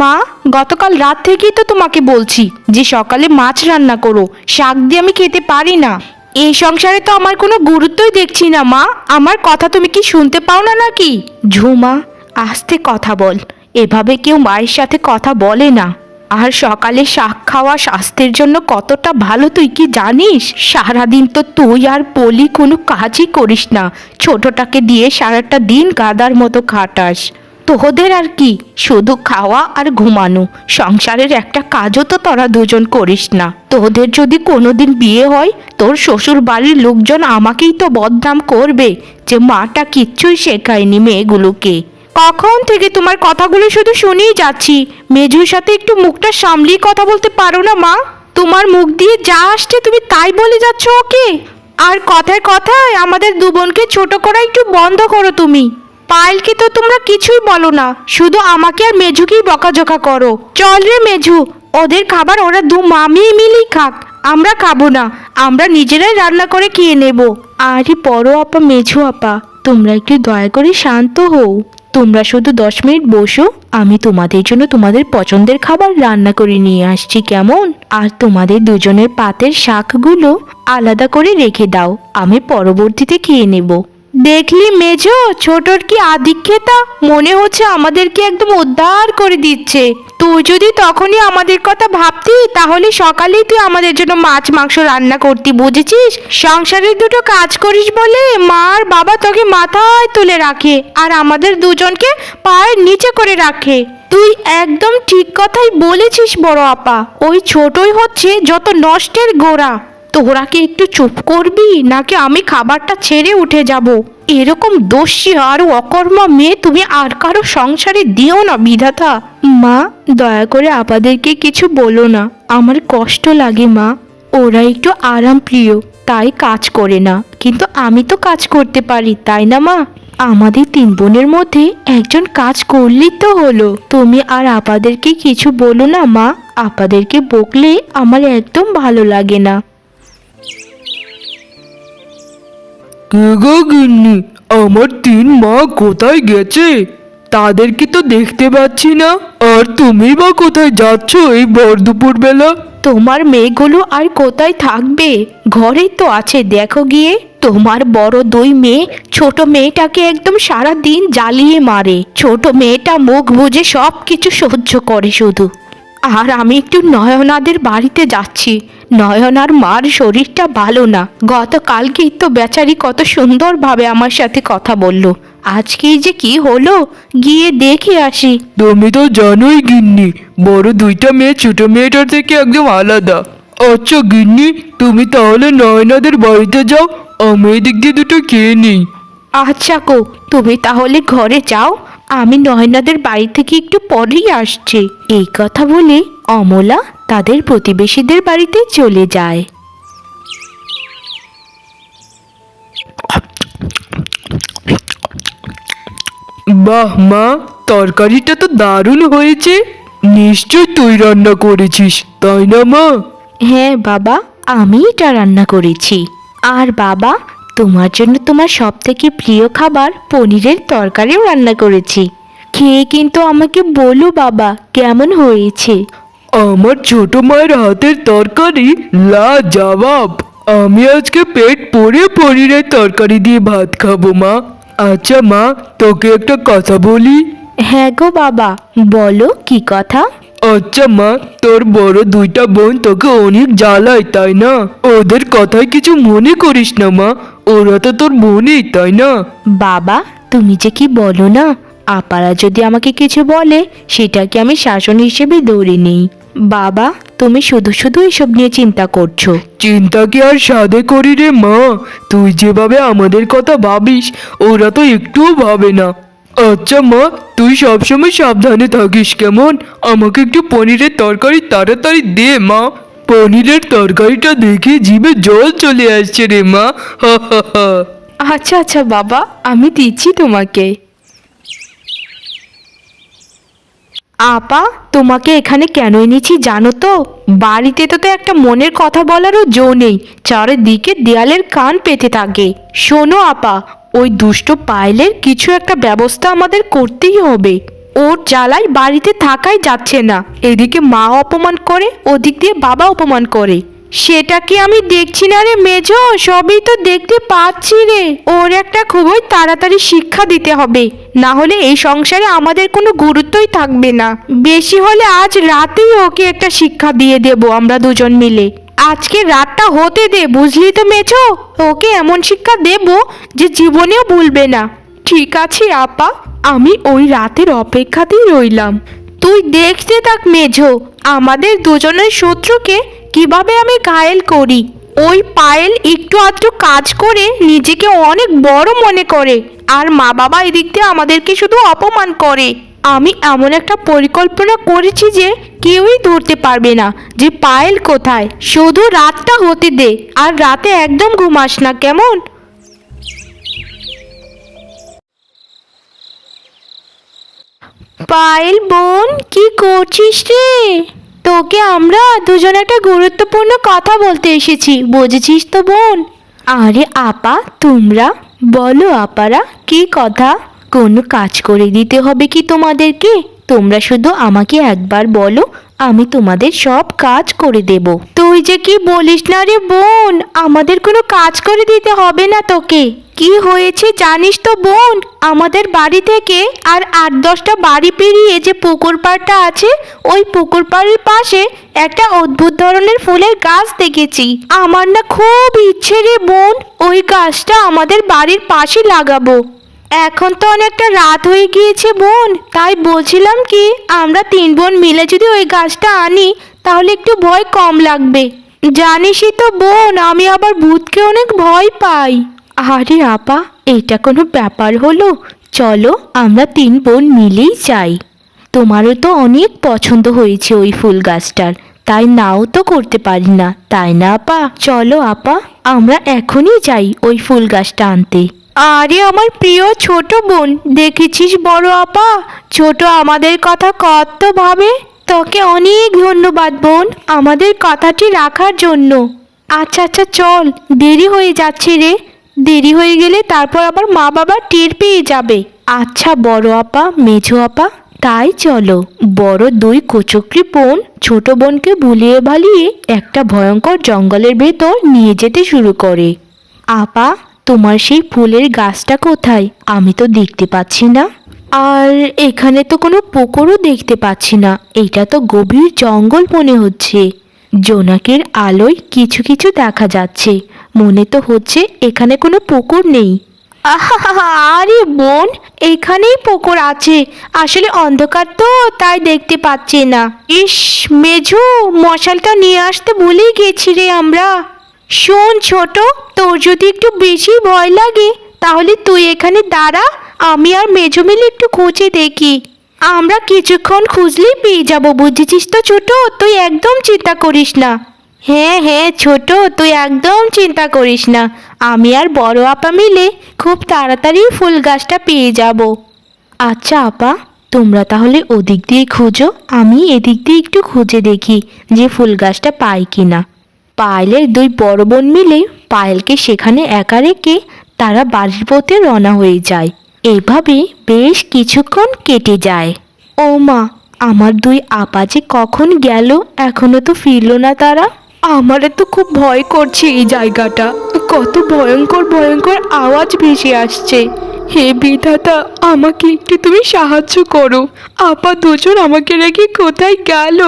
মা, গতকাল রাত থেকেই তো তোমাকে বলছি যে সকালে মাছ রান্না করো। শাক দিয়ে আমি খেতে পারি না। এই সংসারে তো আমার কোনো গুরুত্বই দেখছি না মা। আমার কথা তুমি কি শুনতে পাও না নাকি? ঝুমা, আস্তে কথা বল। এভাবে কেউ মায়ের সাথে কথা বলে না। আর সকালে শাক খাওয়া স্বাস্থ্যের জন্য কতটা ভালো তুই কি জানিস? সারাদিন তো তুই আর পলি কোনো কাজই করিস না। ছোটটাকে দিয়ে সারাটা দিন গাদার মতো খাটাস। তোদের আর কি? শুধু খাওয়া আর ঘুমানো। সংসারের একটা কাজও তো তোরা দুজন করিস না। তোদের যদি কোনোদিন বিয়ে হয়, তোর শ্বশুর বাড়ির লোকজন আমাকেই তো বদনাম করবে যে মাটা কিচ্ছুই শেখায়নি মেয়েগুলোকে। কখন থেকে তোমার কথাগুলো শুধু শুনেই যাচ্ছি। মেজুর সাথে একটু মুখটা সামলিয়ে কথা বলতে পারো না, মা। তোমার মুখ দিয়ে যা আসছে তুমি তাই বলে যাচ্ছ ওকে? আর কথায় কথায় আমাদের দু বোনকে ছোট করা একটু বন্ধ করো তুমি। পায়েলকে তো তোমরা কিছুই বলো না। শুধু আমাকে আর মেঝুকেই বকাঝকা করো। চল রে মেঝু, ওদের খাবার ওরা দু মামি মিলেই খাক। আমরা খাব না, আমরা নিজেরাই রান্না করে খেয়ে নেব। আরে বড় আপা, মেঝু আপা, তোমরা একটু দয়া করে শান্ত হও। তোমরা শুধু দশ মিনিট বসো, আমি তোমাদের জন্য তোমাদের পছন্দের খাবার রান্না করে নিয়ে আসছি, কেমন? আর তোমাদের দুজনের পাতের শাকগুলো আলাদা করে রেখে দাও, আমি পরবর্তীতে খেয়ে নেব। দেখলি মেজো ছোটর কি আধিক্যতা? মনে হচ্ছে আমাদেরকে একদম উদ্ধার করে দিচ্ছে। তুই যদি তখনই আমাদের কথা ভাবতি, তাহলে সকালেই তুই আমাদের জন্য মাছ, মাংস রান্না করতি, বুঝেছিস? সংসারের দুটো কাজ করিস বলে মা আর বাবা তোকে মাথায় তুলে রাখে আর আমাদের দুজনকে পায়ের নিচে করে রাখে। তুই একদম ঠিক কথাই বলেছিস বড় আপা। ওই ছোটই হচ্ছে যত নষ্টের গোড়া। তোরা কি একটু চুপ করবি, নাকি আমি খাবারটা ছেড়ে উঠে যাব? এরকম দোষী আর অকর্মা মেয়ে তুমি আর কারও সংসারে দিও না, বিধাতা। মা, দয়া করে আপাদেরকে কিছু বলো না। আমার কষ্ট লাগে, মা। ওরা একটু আরাম প্রিয়, তাই কাজ করে না। কিন্তু আমি তো কাজ করতে পারি, তাই না, মা? আমাদের তিন বোনের মধ্যে একজন কাজ করলেই তো হলো। তুমি আর আপাদেরকে কিছু বলো না, মা। আপাদেরকে বকলে আমার একদম ভালো লাগে না। কে গো গিন্নি, আমার তিন মা কোথায় গেছে? তাদেরকে তো দেখতে পাচ্ছি না। আর তুমি বা কোথায় যাচ্ছ এই ভর দুপুর বেলা তোমার মেয়েগুলো আর কোথায় থাকবে? ঘরেই তো আছে, দেখো গিয়ে। তোমার বড় দুই মেয়ে, ছোট মেয়েটাকে একদম সারা দিন জ্বালিয়ে মারে। ছোট মেয়েটা মুখ বুজে সব কিছু সহ্য করে শুধু। আর আমি একটু নয়নাদের বাড়িতে যাচ্ছি। নয়নার মার শরীরটা ভালো না। গতকালকেই তো বেচারি কত সুন্দরভাবে আমার সাথে কথা বলল। আজকেই যে কি হলো গিয়ে দেখে আসি। তুমি তো জানোই গিন্নি বড় দুইটা মেয়ে ছোট মেয়েটার থেকে একদম আলাদা। আচ্ছা গিন্নি তুমি তাহলে নয়নাদের বাড়িতে যাও আমি এদিক দিয়ে দুটো খেয়ে নিই। আচ্ছা কো তুমি তাহলে ঘরে যাও আমি নয়নাদের বাড়ি থেকে একটু পরেই আসছি। এই কথা বলে অমলা তাদের প্রতিবেশীদের বাড়িতে চলে যায়। বাহ মা তরকারিটা তো দারুণ হয়েছে। নিশ্চয় তুই রান্না করেছিস তাই না মা? হ্যাঁ বাবা আমি এটা রান্না করেছি। আর বাবা তোমার জন্য তোমার সব থেকে প্রিয় খাবার পনিরের তরকারিও রান্না করেছি। খেয়ে কিন্তু আমাকে বলো বাবা কেমন হয়েছে? আমার ছোট মায়ের হাতের তরকারি লা জবাব আমি আজকে পেট পরে পনিরের তরকারি দিয়ে ভাত খাব মা। আচ্ছা মা তোকে একটা কথা বলি। হ্যাঁ গো বাবা বলো কি কথা? আচ্ছা মা তোর বড় দুইটা বোন তোকে অনেক জ্বালায় তাই না? ওদের কথায় কিছু মনে করিস না মা। ওরা তো তোর বোনই তাই না? বাবা তুমি যে কি বলো না? আপারা যদি আমাকে কিছু বলে সেটাকে আমি শাসন হিসেবে ধরে নেই। বাবা তুমি শুধু শুধু এসব নিয়ে চিন্তা করছ। চিন্তা কি আর সাদে করি রে মা? তুই যেভাবে আমাদের কথা ভাবিস ওরা তো একটুও ভাবে না। আচ্ছা মা তুই সবসময় সাবধানে থাকিস কেমন? আমাকে একটু পনিরের তরকারি তাড়াতাড়ি দে মা। পনিরের তরকারিটা দেখে জিভে জল চলে আসছে রে মা। আচ্ছা আচ্ছা বাবা, আমি দিচ্ছি তোমাকে। আপা, তোমাকে এখানে কেন এনেছি জানো তো? বাড়িতে তো তো একটা মনের কথা বলারও জো নেই। চারিদিকে দেয়ালের কান পেতে থাকে। শোনো, আপা, ওই দুষ্ট পাইলের কিছু একটা ব্যবস্থা আমাদের করতেই হবে। ওর জ্বালায় বাড়িতে থাকাই যাচ্ছে না। এদিকে মা অপমান করে, ওদিক দিয়ে বাবা অপমান করে। সেটা কি আমি দেখছি না রে মেজ সবই তো দেখতে পাচ্ছি রে। ওর একটা খুবই তাড়াতাড়ি শিক্ষা দিতে হবে। না হলে এই সংসারে আমাদের কোনো গুরুত্বই থাকবে না। বেশি হলে আজ রাতেই ওকে একটা শিক্ষা দিয়ে দেব আমরা দুজন মিলে। আজকে রাতটা হতে দে, বুঝলি তো মেছো ওকে এমন শিক্ষা দেব যে জীবনেও ভুলবে না। ঠিক আছে, আপা। আমি ওই রাতের অপেক্ষাতেই রইলাম। তুই দেখতে থাক মেঝো, আমাদের দুজনের শত্রুকে কীভাবে আমি ঘায়েল করি? ওই পায়েল একটু আধটু কাজ করে নিজেকে অনেক বড় মনে করে, আর মা বাবা এদিক দিয়ে আমাদেরকে শুধু অপমান করে। আমি এমন একটা পরিকল্পনা করেছি যে কেউই ধরতে পারবে না যে পায়েল কোথায়। শুধু রাতটা হতে দে, আর রাতে একদম ঘুমাস না, কেমন? পায়েল বোন, কি করছিস রে? তোকে আমরা দুজন একটা গুরুত্বপূর্ণ কথা বলতে এসেছি, বুঝেছিস তো বোন? আরে আপা, তোমরা? বলো আপারা, কি কথা? কোনো কাজ করে দিতে হবে কি তোমাদেরকে? তোমরা শুধু আমাকে একবার বলো আমি তোমাদের সব কাজ করে দেব। তুই যে কি বলিস না রে বোন? আমাদের কোনো কাজ করে দিতে হবে না তোকে। কি হয়েছে জানিস তো বোন? আমাদের বাড়ি থেকে আর আট দশটা বাড়ি পেরিয়ে যে পুকুর পাড়টা আছে, ওই পুকুর পাড়ের পাশে একটা অদ্ভুত ধরনের ফুলের গাছ দেখেছি। আমার না খুব ইচ্ছে রে বোন, ওই গাছটা আমাদের বাড়ির পাশে লাগাবো। এখন তো অনেকটা রাত হয়ে গিয়েছে বোন, তাই বলছিলাম কি, আমরা তিন বোন মিলে যদি ওই গাছটা আনি, তাহলে একটু ভয় কম লাগবে। জানিসই তো বোন, আমি আবার ভূতকে অনেক ভয় পাই। আরে আপা, এটা কোনো ব্যাপার হলো? চলো, আমরা তিন বোন মিলেই যাই। তোমারও তো অনেক পছন্দ হয়েছে ওই ফুল গাছটার, তাই নাও তো করতে পারি না, তাই না আপা? চলো আপা, আমরা এখনই যাই ওই ফুল গাছটা আনতে। আরে আমার প্রিয় ছোট বোন, দেখেছিস বড় আপা? ছোট আমাদের কথা কত ভাবে? তোকে অনেক ধন্যবাদ বোন, আমাদের কথাটি রাখার জন্য। আচ্ছা আচ্ছা চল, দেরি হয়ে যাচ্ছে রে। দেরি হয়ে গেলে তারপর আবার মা বাবা টের পেয়ে যাবে। আচ্ছা বড় আপা, মেঝো আপা, তাই চলো। বড় দুই কোচক্রি বোন, ছোট বোনকে ভুলিয়ে ভালিয়ে একটা ভয়ঙ্কর জঙ্গলের ভেতর নিয়ে যেতে শুরু করে। আপা তোমার সেই ফুলের গাছটা কোথায়? আমি তো দেখতে পাচ্ছি না। আর এখানে তো কোনো পুকুরও দেখতে পাচ্ছি না। এটা তো গভীর জঙ্গল মনে হচ্ছে। জোনাকের আলোয় কিছু কিছু দেখা যাচ্ছে। মনে তো হচ্ছে এখানে কোনো পুকুর নেই। আরে বোন, এখানেই পুকুর আছে। আসলে অন্ধকার তো, তাই দেখতে পাচ্ছি না। ইস, মেঝু, মশালটা নিয়ে আসতে ভুলেই গেছি রে আমরা। শোন ছোট, তোর যদি একটু বেশি ভয় লাগে, তাহলে তুই এখানে দাঁড়া, আমি আর মেজো মিলে একটু খুঁজে দেখি। আমরা কিছুক্ষণ খুঁজলেই পেয়ে যাব, বুঝেছিস তো ছোট? তুই একদম চিন্তা করিস না। হ্যাঁ হ্যাঁ ছোট, তুই একদম চিন্তা করিস না। আমি আর বড় আপা মিলে খুব তাড়াতাড়ি ফুল গাছটা পেয়ে যাব। আচ্ছা আপা, তোমরা তাহলে ওদিক দিয়ে খুঁজো, আমি এদিক দিয়ে একটু খুঁজে দেখি যে ফুল গাছটা পাই কিনা। পায়েলের দুই বড় বোন মিলে পায়েলকে সেখানে একা রেখে তারা বাড়ির পথে রওনা হয়ে যায়। এভাবে বেশ কিছুক্ষণ কেটে যায়। ও মা, আমার দুই আপা যে কখন গেল এখনও তো ফিরলো না তারা। আমারে তো খুব ভয় করছে এই জায়গাটা। কত ভয়ঙ্কর ভয়ঙ্কর আওয়াজ ভেসে আসছে। হে বিধাতা, আমাকে একটু তুমি সাহায্য করো। আপা দুজন আমাকে রেখে কোথায় গেল?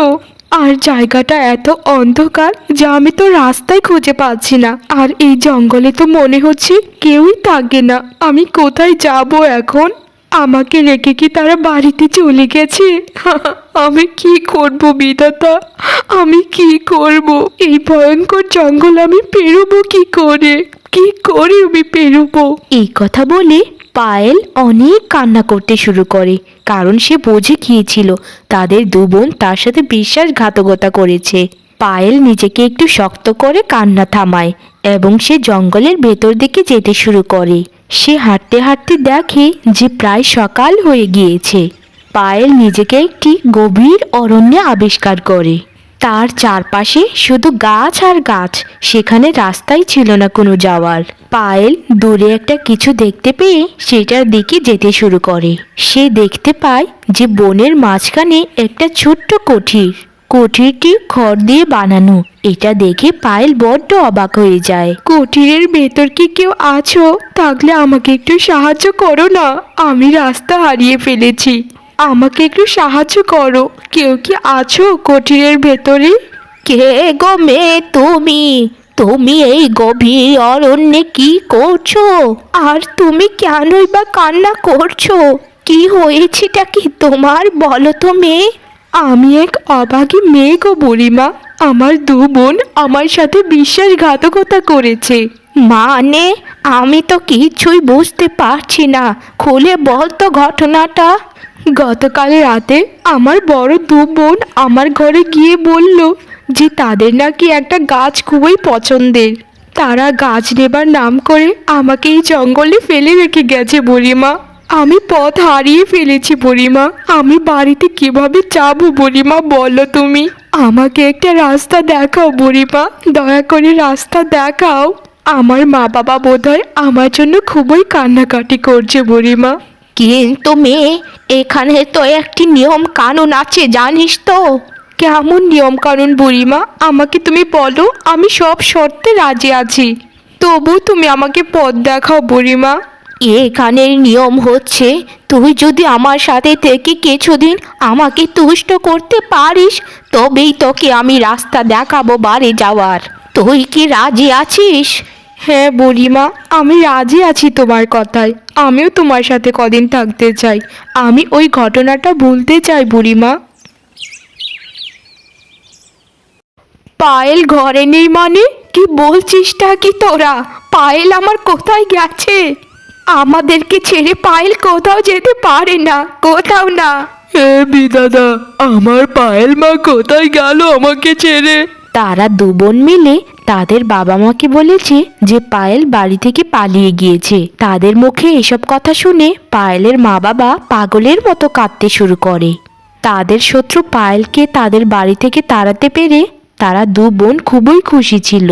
আর জায়গাটা এত অন্ধকার যে আমি তো রাস্তায় খুঁজে পাচ্ছি না। আর এই জঙ্গলে তো মনে হচ্ছে কেউই থাকে না। আমি কোথায় যাব এখন? আমাকে রেখে কি তারা বাড়িতে চলে গেছে? আমি কি করব বিধাতা? আমি কি করব? এই ভয়ঙ্কর জঙ্গল আমি পেরোবো কি করে? কি করে আমি পেরোবো? এই কথা বলে পায়েল অনেক কান্না করতে শুরু করে। কারণ সে বুঝে গিয়েছিল তাদের দু বোন তার সাথে বিশ্বাসঘাতকতা করেছে। পায়েল নিজেকে একটু শক্ত করে কান্না থামায় এবং সে জঙ্গলের ভেতর দিকে যেতে শুরু করে। সে হাঁটতে হাঁটতে দেখে যে প্রায় সকাল হয়ে গিয়েছে। পায়েল নিজেকে একটি গভীর অরণ্যে আবিষ্কার করে। তার চারপাশে শুধু গাছ আর গাছ, সেখানে রাস্তাই ছিল না কোনো যাওয়ার। পায়েল দূরে একটা কিছু দেখতে পেয়ে সেটার দিকে যেতে শুরু করে। সে দেখতে পায় যে বনের মাঝখানে একটা ছোট্ট কুঠির কুঠিরটি খড় দিয়ে বানানো। এটা দেখে পায়েল বড্ড অবাক হয়ে যায়। কুঠিরের ভেতর কি কেউ আছো? থাকলে আমাকে একটু সাহায্য করো না। আমি রাস্তা হারিয়ে ফেলেছি। আমাকে একটু সাহায্য করো। কেউ কি আছো কুঠিরের ভেতরে? কে গো মেয়ে তুমি? তুমি এই গভীর অরণ্যে কি করছ? আর তুমি কেনই বা কান্না করছ? কি হয়েছেটা কি তোমার বলো তো মেয়ে। আমি এক অভাগী মেয়ে গো বুড়িমা। আমার দু বোন আমার সাথে বিশ্বাসঘাতকতা করেছে। মানে? আমি তো কিছুই বুঝতে পারছি না। খুলে বল তো ঘটনাটা। গতকাল রাতে আমার বড় দু বোন আমার ঘরে গিয়ে বলল যে তাদের নাকি একটা গাছ খুবই পছন্দের। তারা গাছ নেবার নাম করে আমাকে এই জঙ্গলে ফেলে রেখে গেছে বুড়িমা। আমি পথ হারিয়ে ফেলেছি বুড়িমা। আমি বাড়িতে কীভাবে যাব বুড়িমা বলো তুমি। আমাকে একটা রাস্তা দেখাও বুড়িমা। দয়া করে রাস্তা দেখাও। আমার মা বাবা বোধহয় আমার জন্য খুবই কান্নাকাটি করছে বুড়িমা। কিন্তু মেয়ে এখানে তো একটি নিয়ম কানুন আছে জানিস তো? কেমন নিয়ম কানুন বুড়িমা? আমাকে তুমি বলো আমি সব শর্তে রাজি আছি। তবু তুমি আমাকে পথ দেখাও বুড়িমা। এখানের নিয়ম হচ্ছে তুই যদি আমার সাথে থেকে কিছুদিন আমাকে তুষ্ট করতে পারিস তবেই তোকে আমি রাস্তা দেখাবো বাড়ি যাওয়ার। তুই কি রাজি আছিস? হ্যাঁ বুড়িমা আমি রাজি আছি তোমার কথায়। আমিও তোমার সাথে কদিন থাকতে চাই। আমি ওই ঘটনাটা ভুলতে চাই বুড়িমা। পায়েল ঘরে নেই মানে? কি বলছিসটা কি তোরা? পায়েল আমার কোথায় গেছে? আমাদেরকে ছেড়ে পায়েল কোথাও যেতে পারে না কোথাও না। হে বিদাদা আমার পায়েল মা কোথায় গেল আমাকে ছেড়ে? তারা দু বোন মিলে তাদের বাবা মাকে বলেছে যে পায়েল বাড়ি থেকে পালিয়ে গিয়েছে। তাদের মুখে এসব কথা শুনে পায়েলের মা বাবা পাগলের মতো কাঁদতে শুরু করে। তাদের শত্রু পায়েলকে তাদের বাড়ি থেকে তাড়াতে পেরে তারা দু বোন খুবই খুশি ছিল।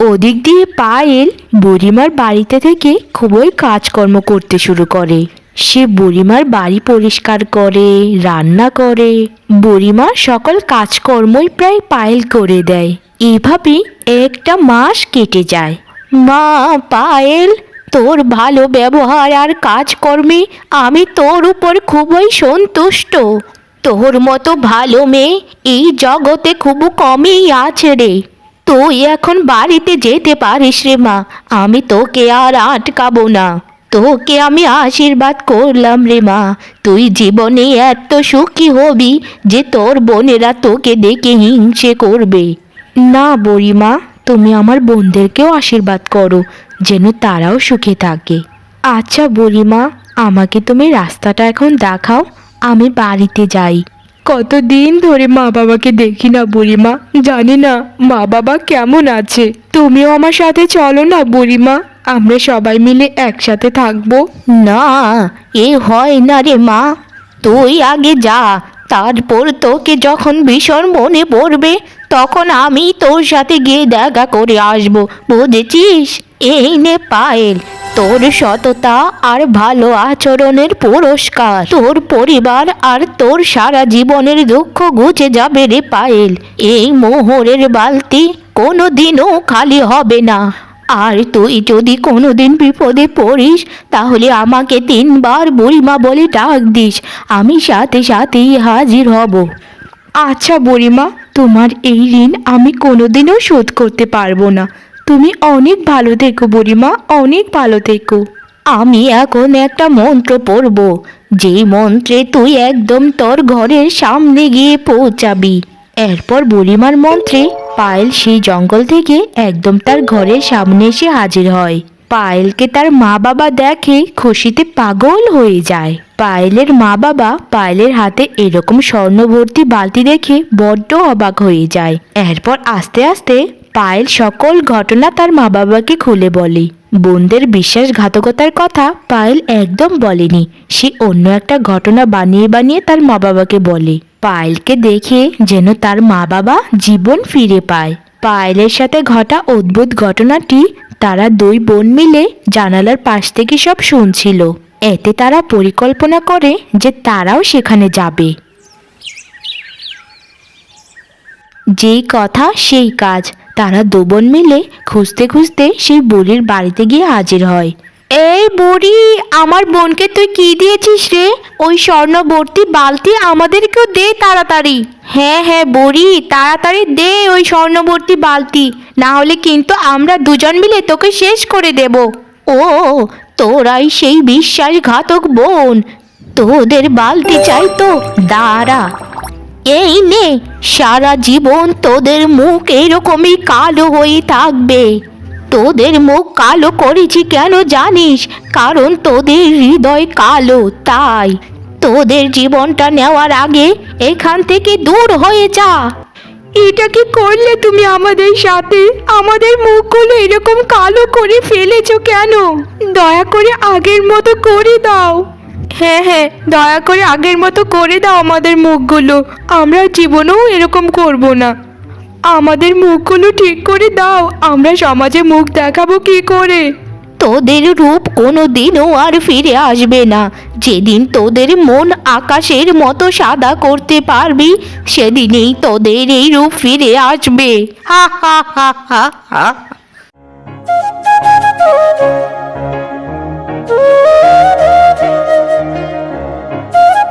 ওদিক দিয়ে পায়েল বুড়িমার বাড়িতে থেকে খুবই কাজকর্ম করতে শুরু করে। সে বুড়িমার বাড়ি পরিষ্কার করে, রান্না করে। বুড়িমার সকল কাজকর্মই প্রায় পায়েল করে দেয়। এভাবে একটা মাস কেটে যায়। মা পায়েল, তোর ভালো ব্যবহার আর কাজকর্মে আমি তোর উপর খুবই সন্তুষ্ট। তোর মতো ভালো মেয়ে এই জগতে খুব কমই আছে রে। তুই এখন বাড়িতে যেতে পারিস রে মা, আমি তোকে আর আটকাবো না। তোকে আমি আশীর্বাদ করলাম রে মা। তুই জীবনে এত সুখী হবি যে তোর বোনেরা তোকে দেখে হিংসে করবে। না বুড়িমা, তুমি আমার বোনদেরকেও আশীর্বাদ করো, যেন তারাও সুখে থাকে। আচ্ছা বুড়িমা, আমাকে তুমি রাস্তাটা এখন দেখাও, আমি বাড়িতে যাই। কতদিন ধরে মা বাবাকে দেখি না বুড়িমা, জানি না মা বাবা কেমন আছে। তুমিও আমার সাথে চলো না বুড়িমা। আমরা সবাই মিলে একসাথে থাকব। না, এ হয় না রে মা। তুই আগে যা, তারপর তোকে যখন ভীষণ মনে পড়বে, তখন আমি তোর সাথে গিয়ে দেখা করে আসব, বুঝেছিস? এই নে পায়েল, তোর সততা আর ভালো আচরণের পুরস্কার। তোর পরিবার আর তোর সারা জীবনের দুঃখ ঘুচে যাবে রে পায়েল। এই মোহরের বালতি কোনো দিনও খালি হবে না। আর তুই যদি কোনোদিন বিপদে পড়িস তাহলে আমাকে তিনবার বুড়িমা বলে ডাক দিস। আমি সাথে সাথেই হাজির হব। আচ্ছা বুড়িমা তোমার এই ঋণ আমি কোনোদিনও শোধ করতে পারব না। তুমি অনেক ভালো থেকো বুড়িমা অনেক ভালো থেকো। আমি এখন একটা মন্ত্র পড়ব। যেই মন্ত্রে তুই একদম তোর ঘরের সামনে গিয়ে পৌঁছাবি। এরপর বুড়িমার মন্ত্রে পায়েল সেই জঙ্গল থেকে একদম তার ঘরের সামনে এসে হাজির হয়। পায়েলকে তার মা বাবা দেখে খুশিতে পাগল হয়ে যায়। পায়েলের মা বাবা পায়েলের হাতে এরকম স্বর্ণভর্তি বালতি দেখে বড্ড অবাক হয়ে যায়। এরপর আস্তে আস্তে পায়েল সকল ঘটনা তার মা বাবাকে খুলে বলে। বোনদের বিশ্বাসঘাতকতার কথা পায়েল একদম বলেনি। সে অন্য একটা ঘটনা বানিয়ে বানিয়ে তার মা বাবাকে বলে। পায়েলকে দেখে যেন তার মা বাবা জীবন ফিরে পায়। পায়েলের সাথে ঘটা অদ্ভুত ঘটনাটি তারা দুই বোন মিলে জানালার পাশ থেকে সব শুনছিল। এতে তারা পরিকল্পনা করে যে তারাও সেখানে যাবে। যেই কথা, সেই কাজ। তারা দু বোন মিলে খুঁজতে খুঁজতে সেই বুড়ির বাড়িতে গিয়ে হাজির হয়। এই বুড়ি, আমার বোনকে তুই কি দিয়েছিস রে? ওই স্বর্ণবর্তী বালতি আমাদেরকেও দে তাড়াতাড়ি। হ্যাঁ হ্যাঁ বুড়ি, তাড়াতাড়ি দে ওই স্বর্ণবর্তী বালতি। না হলে কিন্তু আমরা দুজন মিলে তোকে শেষ করে দেব। ও, তোরাই সেই বিশ্বাসঘাতক বোন। তোদের বালতি চাই তো, দাঁড়া। এই নে, সারা জীবন তোদের মুখ এরকমই কালো হয়ে থাকবে। তোদের মুখ কালো করেছি কেন জানিস? কারণ তোদের হৃদয় কালো, তাই তোদের জীবনটা নেওয়ার আগে এখান থেকে দূর হয়ে যা। এটা কি করলে তুমি আমাদের সাথে? আমাদের মুখগুলো এরকম কালো করে ফেলেছো কেন? দয়া করে আগের মতো করে দাও। হ্যাঁ হ্যাঁ দয়া করে আগের মতো করে দাও আমাদের মুখগুলো। আমরা জীবনেও এরকম করব না। আমাদের মুখগুলো ঠিক করে দাও আমরা সমাজে মুখ দেখাবো কি করে? তোদের রূপ কোনো দিনও আর ফিরে আসবে না। যেদিন তোদের মন আকাশের মতো সাদা করতে পারবি সেদিনেই তোদের এই রূপ ফিরে আসবে। হা হা হা হা হা।